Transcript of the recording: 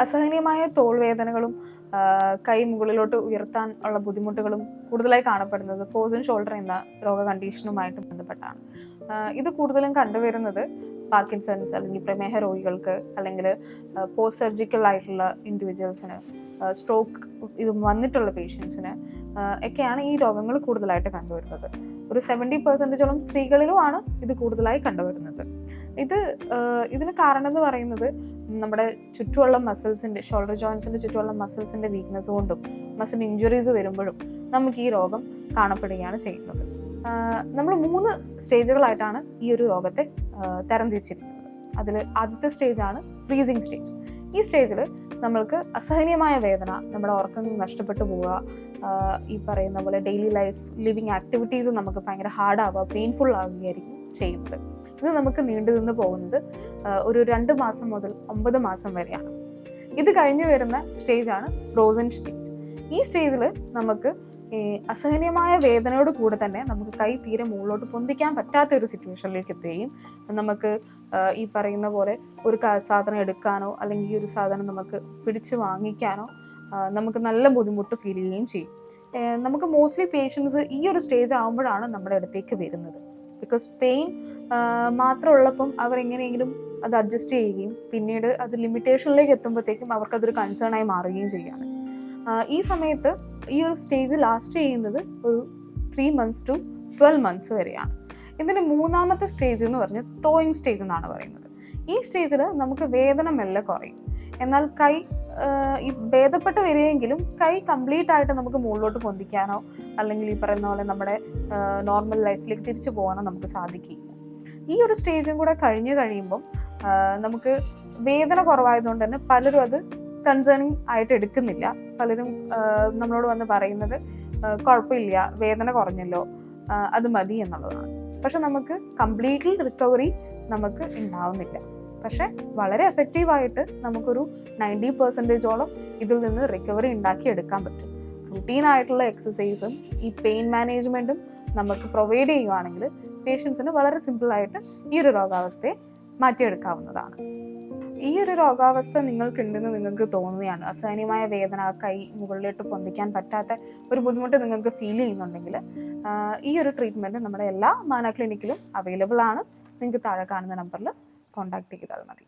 അസഹനീയമായ തോൾവേദനകളും വേദനകളും കൈ മുകളിലോട്ട് ഉയർത്താൻ ഉള്ള ബുദ്ധിമുട്ടുകളും കൂടുതലായി കാണപ്പെടുന്നത് ഫോസൻ ഷോൾഡർ എന്ന രോഗ കണ്ടീഷനുമായിട്ട് ബന്ധപ്പെട്ടാണ്. ഇത് കൂടുതലും കണ്ടുവരുന്നത് പാർക്കിൻസൺസ് അല്ലെങ്കിൽ പ്രമേഹ രോഗികൾക്ക് അല്ലെങ്കിൽ പോസ്റ്റ് സർജിക്കൽ ആയിട്ടുള്ള ഇൻഡിവിജ്വൽസിന് സ്ട്രോക്ക് ഇത് വന്നിട്ടുള്ള പേഷ്യൻസിന് ഒക്കെയാണ് ഈ രോഗങ്ങൾ കൂടുതലായിട്ട് കണ്ടുവരുന്നത്. ഒരു സെവന്റി പെർസെന്റേജോളം സ്ത്രീകളിലുമാണ് ഇത് കൂടുതലായി കണ്ടുവരുന്നത്. ഇത് ഇതിന് കാരണം എന്ന് പറയുന്നത് നമ്മുടെ ചുറ്റുമുള്ള മസിൽസിന്റെ ഷോൾഡർ ജോയിൻസിന്റെ ചുറ്റുമുള്ള മസിൽസിന്റെ വീക്ക്നെസ് കൊണ്ടും മസിൽ ഇഞ്ചുറീസ് വരുമ്പോഴും നമുക്ക് ഈ രോഗം കാണപ്പെടുകയാണ് ചെയ്യുന്നത്. നമ്മൾ മൂന്ന് സ്റ്റേജുകളായിട്ടാണ് ഈ ഒരു രോഗത്തെ തരംതിരിച്ചിരിക്കുന്നത്. അതിൽ ആദ്യത്തെ സ്റ്റേജാണ് ഫ്രീസിങ് സ്റ്റേജ് ഈ സ്റ്റേജിൽ നമ്മൾക്ക് അസഹനീയമായ വേദന നമ്മുടെ ഉറക്കം നഷ്ടപ്പെട്ടു പോവുക ഈ പറയുന്ന പോലെ ഡെയിലി ലൈഫ് ലിവിങ് ആക്ടിവിറ്റീസ് നമുക്ക് ഭയങ്കര ഹാർഡാവുക പെയിൻഫുൾ ആവുകയായിരിക്കും. ചെയ്യുന്നത്. ഇത് നമുക്ക് നീണ്ടു നിന്ന് പോകുന്നത് ഒരു രണ്ട് മാസം മുതൽ ഒമ്പത് മാസം വരെയാണ്. ഇത് കഴിഞ്ഞു വരുന്ന സ്റ്റേജാണ് ഫ്രോസൺ സ്റ്റേജ് ഈ സ്റ്റേജിൽ നമുക്ക് അസഹനീയമായ വേദനയോട് കൂടെ തന്നെ നമുക്ക് കൈ തീരെ മുകളിലോട്ട് പൊന്തിക്കാൻ പറ്റാത്ത ഒരു സിറ്റുവേഷനിലേക്ക് എത്തുകയും നമുക്ക് ഈ പറയുന്ന പോലെ ഒരു സാധനം എടുക്കാനോ അല്ലെങ്കിൽ ഒരു സാധനം നമുക്ക് പിടിച്ച് വാങ്ങിക്കാനോ നമുക്ക് നല്ല ബുദ്ധിമുട്ട് ഫീൽ ചെയ്യുകയും ചെയ്യും. നമുക്ക് മോസ്റ്റ്ലി പേഷ്യൻസ് ഈ ഒരു സ്റ്റേജ് ആകുമ്പോഴാണ് നമ്മുടെ അടുത്തേക്ക് വരുന്നത്. ബിക്കോസ് പെയിൻ മാത്രം ഉള്ളപ്പം അവർ എങ്ങനെയെങ്കിലും അത് അഡ്ജസ്റ്റ് ചെയ്യുകയും പിന്നീട് അത് ലിമിറ്റേഷനിലേക്ക് എത്തുമ്പോഴത്തേക്കും അവർക്കതൊരു കൺസേൺ ആയി മാറുകയും ചെയ്യാണ് ഈ സമയത്ത് ഈ ഒരു സ്റ്റേജ് ലാസ്റ്റ് ചെയ്യുന്നത് ഒരു three months to twelve months വരെയാണ്. ഇതിന്റെ മൂന്നാമത്തെ സ്റ്റേജ് എന്ന് പറഞ്ഞ് തോയിങ് സ്റ്റേജ് എന്നാണ് പറയുന്നത്. ഈ സ്റ്റേജിൽ നമുക്ക് വേദന മെല്ലെ കുറയും. എന്നാൽ കൈ ഈ ഭേദപ്പെട്ട് വരികയെങ്കിലും കൈ കംപ്ലീറ്റ് ആയിട്ട് നമുക്ക് മുകളിലോട്ട് പൊന്തിക്കാനോ അല്ലെങ്കിൽ ഈ പറയുന്ന പോലെ നമ്മുടെ നോർമൽ ലൈഫിലേക്ക് തിരിച്ചു പോകാനോ നമുക്ക് സാധിക്കില്ല. ഈ ഒരു സ്റ്റേജും കൂടെ കഴിഞ്ഞു കഴിയുമ്പം നമുക്ക് വേദന കുറവായതുകൊണ്ട് തന്നെ പലരും അത് കൺസേണിങ് ആയിട്ട് എടുക്കുന്നില്ല. പലരും നമ്മളോട് വന്ന് പറയുന്നത് കുഴപ്പമില്ല വേദന കുറഞ്ഞല്ലോ അത് മതി എന്നുള്ളതാണ്. പക്ഷെ നമുക്ക് കംപ്ലീറ്റ്ലി റിക്കവറി നമുക്ക് ഉണ്ടാവുന്നില്ല. പക്ഷെ വളരെ എഫക്റ്റീവായിട്ട് നമുക്കൊരു നയന്റി പെർസെന്റേജോളം ഇതിൽ നിന്ന് റിക്കവറി ഉണ്ടാക്കി എടുക്കാൻ പറ്റും. റുട്ടീൻ ആയിട്ടുള്ള എക്സസൈസും ഈ പെയിൻ മാനേജ്മെന്റും നമുക്ക് പ്രൊവൈഡ് ചെയ്യുകയാണെങ്കിൽ പേഷ്യൻസിന് വളരെ സിമ്പിളായിട്ട് ഈ ഒരു രോഗാവസ്ഥയെ മാറ്റിയെടുക്കാവുന്നതാണ്. ഈ ഒരു രോഗാവസ്ഥ നിങ്ങൾക്കുണ്ടെന്ന് നിങ്ങൾക്ക് തോന്നുകയാണ്. അസഹനീയമായ വേദന കൈ മുകളിലോട്ട് പൊന്തിക്കാൻ പറ്റാത്ത ഒരു ബുദ്ധിമുട്ട് നിങ്ങൾക്ക് ഫീൽ ചെയ്യുന്നുണ്ടെങ്കിൽ ഈ ഒരു ട്രീറ്റ്മെന്റ് നമ്മുടെ എല്ലാ മാന ക്ലിനിക്കിലും അവൈലബിൾ ആണ്. നിങ്ങൾക്ക് താഴെ കാണുന്ന നമ്പറിൽ കോൺടാക്ട് ചെയ്താൽ മതി.